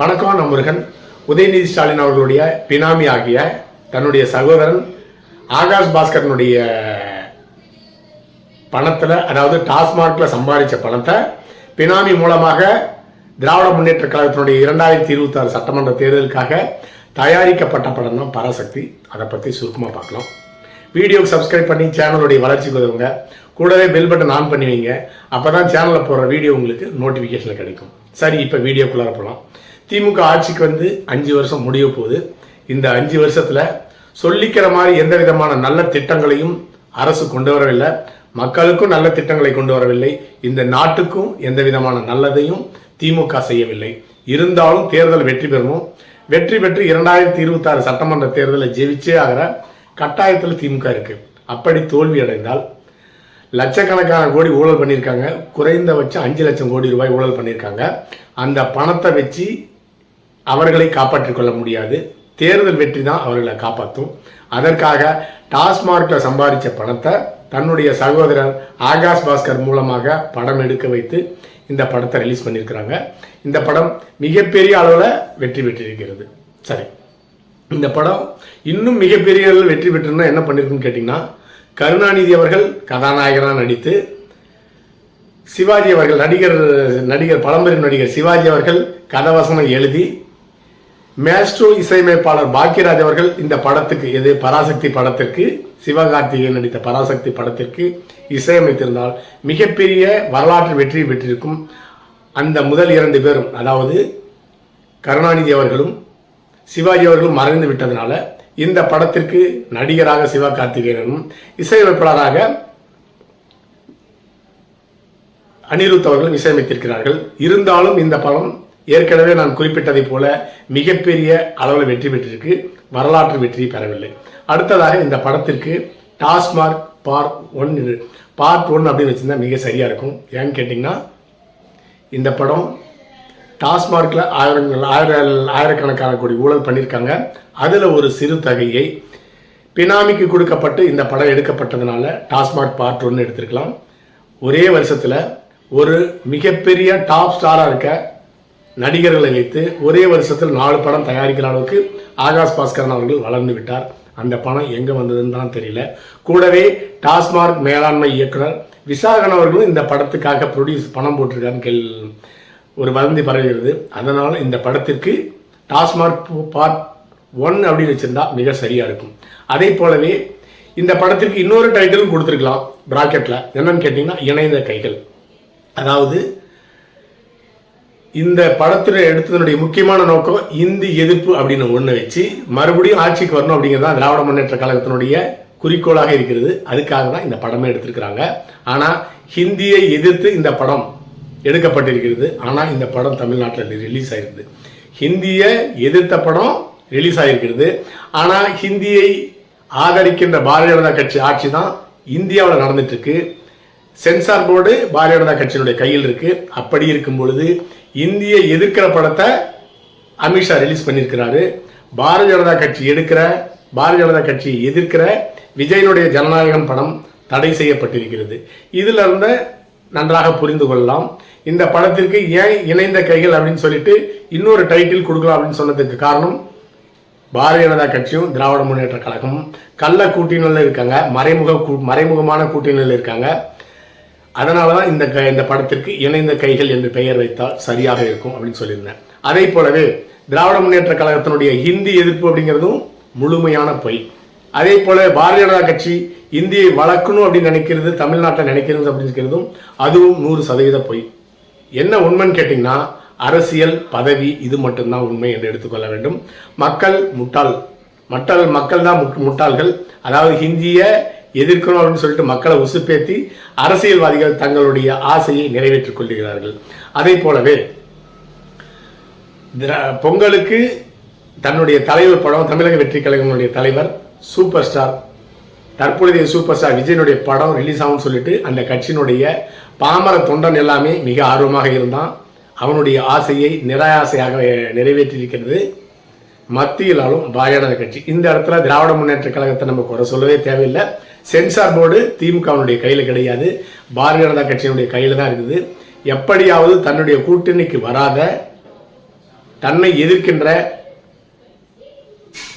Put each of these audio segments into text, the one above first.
வணக்கம் முருகன் உதயநிதி ஸ்டாலின் அவர்களுடைய பினாமி ஆகிய தன்னுடைய சகோதரன் ஆகாஷ் பாஸ்கரனுடைய பணத்தில் அதாவது டாஸ்மாகில் சம்பாதிச்ச பணத்தை பினாமி மூலமாக திராவிட முன்னேற்ற கழகத்தினுடைய இரண்டாயிரத்தி இருபத்தி ஆறு சட்டமன்ற தேர்தலுக்காக தயாரிக்கப்பட்ட படம் தான் பராசக்தி. அதை பற்றி சுருக்கமாக பார்க்கலாம். வீடியோக்கு சப்ஸ்கிரைப் பண்ணி சேனலுடைய வளர்ச்சிக்கு உதவுங்க கூடவே பெல் பட்டன் ஆன் பண்ணி வைங்க. அப்போ தான் சேனலில் போடுற வீடியோ உங்களுக்கு நோட்டிஃபிகேஷனில் கிடைக்கும். சரி இப்போ வீடியோக்குள்ளார போகலாம் திமுக ஆட்சிக்கு வந்து அஞ்சு வருஷம் முடிய போகுது. இந்த அஞ்சு வருஷத்தில் சொல்லிக்கிற மாதிரி எந்த விதமான நல்ல திட்டங்களையும் அரசு கொண்டு வரவில்லை. மக்களுக்கும் நல்ல திட்டங்களை கொண்டு வரவில்லை. இந்த நாட்டுக்கும் எந்த விதமான நல்லதையும் திமுக செய்யவில்லை. இருந்தாலும் தேர்தல் வெற்றி பெறணும் வெற்றி பெற்று இரண்டாயிரத்தி இருபத்தாறு சட்டமன்ற தேர்தலில் ஜெயிச்சே ஆகிற கட்டாயத்தில் திமுக இருக்கு. அப்படி தோல்வி அடைந்தால் லட்சக்கணக்கான கோடி ஊழல் பண்ணியிருக்காங்க. குறைந்தபட்சம் அஞ்சு லட்சம் கோடி ரூபாய் ஊழல் பண்ணியிருக்காங்க. அந்த பணத்தை வச்சு அவர்களை காப்பாற்றிக் கொள்ள முடியாது. தேர்தல் வெற்றி தான் அவர்களை காப்பாற்றும் அதற்காக டாஸ்மார்க்கில் சம்பாதிச்ச பணத்தை தன்னுடைய சகோதரர் ஆகாஷ் பாஸ்கர் மூலமாக படம் எடுக்க வைத்து இந்த படத்தை ரிலீஸ் பண்ணியிருக்கிறாங்க. இந்த படம் மிகப்பெரிய அளவில் வெற்றி பெற்றிருக்கிறது. சரி. இந்த படம் இன்னும் மிகப்பெரிய அளவில் வெற்றி பெற்றுன்னா என்ன பண்ணிருக்குன்னு கேட்டிங்கன்னா கருணாநிதி அவர்கள் கதாநாயகனாக நடித்து சிவாஜி அவர்கள் நடிகர் நடிகர் பழம்பெரும் நடிகர் சிவாஜி அவர்கள் கதவசனம் எழுதி மேஸ்ட்ரோ இசையமைப்பாளர் பாக்கியராஜ் அவர்கள் இந்த படத்துக்கு எது பராசக்தி படத்திற்கு சிவகார்த்திகேயன் நடித்த பராசக்தி படத்திற்கு இசையமைத்திருந்தால் மிகப்பெரிய வரலாற்று வெற்றி பெற்றிருக்கும் அந்த முதல் இரண்டு பேரும் அதாவது கருணாநிதி அவர்களும் சிவாஜி அவர்களும் மறைந்து விட்டதனால இந்த படத்திற்கு நடிகராக சிவகார்த்திகேயனும் இசையமைப்பாளராக அனிருத் அவர்களும் இசையமைத்திருக்கிறார்கள். இருந்தாலும் இந்த படம் ஏற்கனவே நான் குறிப்பிட்டதை போல மிகப்பெரிய அளவில் வெற்றி பெற்றிருக்கு. வரலாற்று வெற்றி பெறவில்லை. அடுத்ததாக இந்த படத்திற்கு Tasmac part one part one அப்படின்னு வச்சுருந்தா மிக சரியாக இருக்கும். ஏன்னு கேட்டிங்கன்னா இந்த படம் டாஸ்மார்க்கில் ஆயிரங்கள் ஆயிரம் ஆயிரக்கணக்கான கோடி ஊழல் பண்ணியிருக்காங்க. அதில் ஒரு சிறு தகையை பினாமிக்கு கொடுக்கப்பட்டு இந்த படம் எடுக்கப்பட்டதுனால டாஸ்மார்க் பார்ட் ஒன்று எடுத்திருக்கலாம். ஒரே வருஷத்தில் ஒரு மிகப்பெரிய டாப் ஸ்டாராக இருக்க நடிகர்களை வைத்து ஒரே வருஷத்தில் நாலு படம் தயாரிக்கிற அளவுக்கு ஆகாஷ் பாஸ்கரன் அவர்கள் வளர்ந்து விட்டார். அந்த பணம் எங்கே வந்ததுன்னு தான் தெரியல. கூடவே டாஸ்மார்க் மேலாண்மை இயக்குனர் விசாகன் அவர்களும் இந்த படத்துக்காக ப்ரொடியூஸ் பணம் போட்டிருக்காருன்னு கேள் ஒரு வதந்தி பரவுகிறது அதனால் இந்த படத்திற்கு டாஸ்மார்க் பார்ட் ஒன் அப்படின்னு வச்சுருந்தா மிக சரியாக இருக்கும். அதே போலவே இந்த படத்திற்கு இன்னொரு டைட்டிலும் கொடுத்துருக்கலாம் ப்ராக்கெட்டில் என்னன்னு கேட்டிங்கன்னா இணைந்த கைகள். அதாவது இந்த படத்தில் எடுத்ததனுடைய முக்கியமான நோக்கம் இந்தி எதிர்ப்பு அப்படின்னு ஒன்று வச்சு மறுபடியும் ஆட்சிக்கு வரணும் அப்படிங்கிறது தான் திராவிட முன்னேற்ற கழகத்தினுடைய குறிக்கோளாக இருக்கிறது. அதுக்காக தான் இந்த படமே எடுத்திருக்கிறாங்க. ஆனால் ஹிந்தியை எதிர்த்து இந்த படம் எடுக்கப்பட்டிருக்கிறது. ஆனால் இந்த படம் தமிழ்நாட்டில் ரிலீஸ் ஆயிருக்குது. ஹிந்தியை எதிர்த்த படம் ரிலீஸ் ஆகிருக்கிறது ஆனால் ஹிந்தியை ஆதரிக்கின்ற பாரதிய ஜனதா கட்சி ஆட்சி தான் இந்தியாவில் நடந்துட்டு இருக்கு. சென்சார் போர்டு பாரதிய ஜனதா கட்சியினுடைய கையில் இருக்கு. அப்படி இருக்கும் பொழுது இந்தியை எதிர்க்கிற படத்தை அமித்ஷா ரிலீஸ் பண்ணியிருக்கிறாரு. பாரதிய ஜனதா கட்சி எடுக்கிற பாரதிய ஜனதா கட்சியை எதிர்க்கிற விஜயனுடைய ஜனநாயகம் படம் தடை செய்யப்பட்டிருக்கிறது. இதில் இருந்த நன்றாக புரிந்து கொள்ளலாம். இந்த படத்திற்கு ஏன் இணைந்த கைகள் அப்படின்னு சொல்லிட்டு இன்னொரு டைட்டில் கொடுக்கலாம் அப்படின்னு சொன்னதுக்கு காரணம் பாரதிய ஜனதா கட்சியும் திராவிட முன்னேற்ற கழகமும். கள்ள கூட்டணியில் இருக்காங்க. மறைமுக கூ- மறைமுகமான கூட்டணியில் இருக்காங்க. அதனால தான் இந்த க- இந்த படத்திற்கு இணைந்த கைகள் என்று பெயர் வைத்தால் சரியாக இருக்கும் அப்படின்னு சொல்லியிருந்தேன். அதே போலவே திராவிட முன்னேற்ற கழகத்தினுடைய ஹிந்தி எதிர்ப்பு அப்படிங்கிறதும் முழுமையான பொய். அதே போல பாரதிய ஜனதா கட்சி இந்தியை வளர்க்கணும் அப்படின்னு நினைக்கிறது தமிழ்நாட்டை நினைக்கிறது அப்படிங்கிறதும் அதுவும் நூறு சதவீத பொய். என்ன உண்மைன்னு கேட்டிங்கன்னா அரசியல் பதவி இது மட்டும்தான் உண்மை என்று எடுத்துக்கொள்ள வேண்டும். மக்கள் முட்டாள். மற்ற மக்கள் தான் முட்டாள்கள். அதாவது ஹிந்தியை எதிர்க்கணும் அப்படின்னு சொல்லிட்டு மக்களை உசுப்பேத்தி அரசியல்வாதிகள் தங்களுடைய ஆசையை நிறைவேற்றிக் கொள்கிறார்கள். அதே போலவே திரா- பொங்கலுக்கு தன்னுடைய தலைவர் படம் தமிழக வெற்றி கழகனுடைய தலைவர் சூப்பர் ஸ்டார் தற்பொழுதைய சூப்பர் ஸ்டார் விஜயனுடைய படம் ரிலீஸ் ஆகும்னு சொல்லிட்டு அந்த கட்சியினுடைய பாமர தொண்டன் எல்லாமே மிக ஆர்வமாக இருந்தான். அவனுடைய ஆசையை நிராயாசையாக நிறைவேற்றியிருக்கிறது. மத்தியிலாலும் பாஜக கட்சி. இந்த இடத்துல திராவிட முன்னேற்ற கழகத்தை நம்ம குறை சொல்லவே தேவையில்லை. சென்சார் போர்டு திமுகவினுடைய கையில் கிடையாது. பாரதிய ஜனதா கட்சியினுடைய கையில் தான் இருக்குது. எப்படியாவது தன்னுடைய கூட்டணிக்கு வராத தன்னை எதிர்க்கின்ற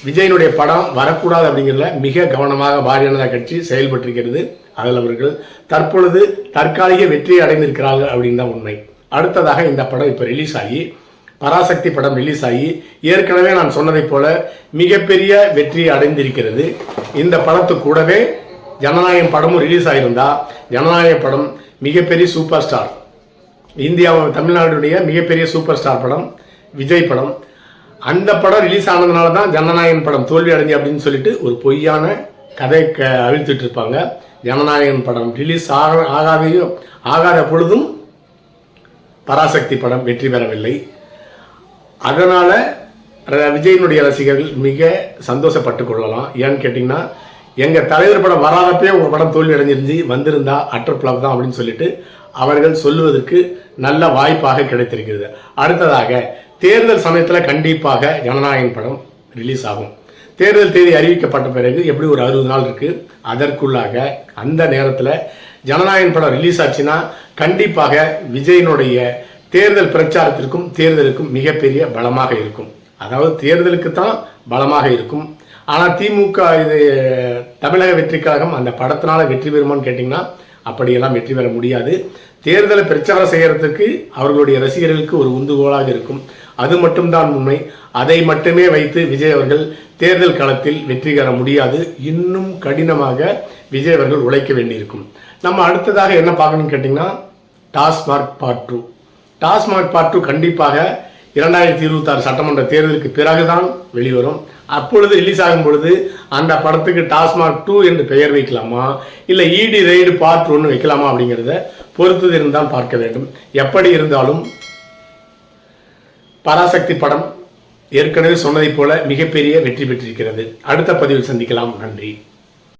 விஜயனுடைய படம் வரக்கூடாது அப்படிங்கிறதுல மிக கவனமாக பாரதிய ஜனதா கட்சி செயல்பட்டிருக்கிறது. அதில் அவர்கள் தற்பொழுது தற்காலிக வெற்றி அடைந்திருக்கிறார்கள் அப்படின்னு தான் உண்மை. அடுத்ததாக இந்த படம் இப்போ ரிலீஸ் ஆகி பராசக்தி படம் ரிலீஸ் ஆகி ஏற்கனவே நான் சொன்னதைப் போல மிகப்பெரிய வெற்றி அடைந்திருக்கிறது. இந்த படத்து கூடவே ஜனநாயகம் படமும் ரிலீஸ் ஆகியிருந்தா ஜனநாயக படம் மிகப்பெரிய சூப்பர் ஸ்டார் இந்தியாவை தமிழ்நாடுடைய மிகப்பெரிய சூப்பர் ஸ்டார் படம் விஜய் படம். அந்த படம் ரிலீஸ் ஆனதுனால தான் ஜனநாயகன் படம் தோல்வி அடைஞ்சு அப்படின்னு சொல்லிட்டு ஒரு பொய்யான கதை க அழுத்திட்டு இருப்பாங்க. ஜனநாயகன் படம் ரிலீஸ் ஆக ஆகாதையும் ஆகாத பொழுதும் பராசக்தி படம் வெற்றி பெறவில்லை. அதனால் விஜயனுடைய ரசிகர்கள் மிக சந்தோஷப்பட்டு கொள்ளலாம். ஏன்னு கேட்டிங்கன்னா எங்கள் தலைவர் படம் வராதப்பே உங்கள் படம் தோல்வி அடைஞ்சிருந்துச்சு வந்திருந்தா அட்டர் பிளப் தான் அப்படின்னு சொல்லிட்டு அவர்கள் சொல்லுவதற்கு நல்ல வாய்ப்பாக கிடைத்திருக்கிறது. அடுத்ததாக தேர்தல் சமயத்தில் கண்டிப்பாக ஜனநாயகன் படம் ரிலீஸ் ஆகும். தேர்தல் தேதி அறிவிக்கப்பட்ட பிறகு எப்படி ஒரு அறுபது நாள் இருக்குது அதற்குள்ளாக அந்த நேரத்தில் ஜனநாயகன் படம் ரிலீஸ் ஆச்சுன்னா கண்டிப்பாக விஜயனுடைய தேர்தல் பிரச்சாரத்திற்கும் தேர்தலுக்கும் மிகப்பெரிய பலமாக இருக்கும். அதாவது தேர்தலுக்கு தான் பலமாக இருக்கும். ஆனால் திமுக இது தமிழக வெற்றி கழகம் அந்த படத்தினால வெற்றி பெறுமான்னு கேட்டிங்கன்னா அப்படியெல்லாம் வெற்றி பெற முடியாது. தேர்தலை பிரச்சாரம் செய்கிறதுக்கு அவர்களுடைய ரசிகர்களுக்கு ஒரு உந்துகோலாக இருக்கும். அது மட்டும்தான் உண்மை. அதை மட்டுமே வைத்து விஜய் அவர்கள் தேர்தல் களத்தில் வெற்றி பெற முடியாது. இன்னும் கடினமாக விஜய் அவர்கள் உழைக்க வேண்டியிருக்கும். நம்ம அடுத்ததாக என்ன பார்க்கணும்னு கேட்டிங்கன்னா Tasmac part two. Tasmac part two கண்டிப்பாக இரண்டாயிரத்தி இருபத்தாறு சட்டமன்ற தேர்தலுக்கு பிறகுதான் வெளிவரும். அப்பொழுது ரிலீஸ் ஆகும் பொழுது அந்த படத்துக்கு டாஸ்மாக் டூ என்று பெயர் வைக்கலாமா? இல்லை இடி ரெய்டு பார்ட் ஒன்று வைக்கலாமா அப்படிங்கிறத பொறுத்தது இருந்தால் பார்க்க வேண்டும். எப்படி இருந்தாலும் பராசக்தி படம் ஏற்கனவே சொன்னதைப் போல மிகப்பெரிய வெற்றி பெற்றிருக்கிறது. அடுத்த பதிவில் சந்திக்கலாம். நன்றி.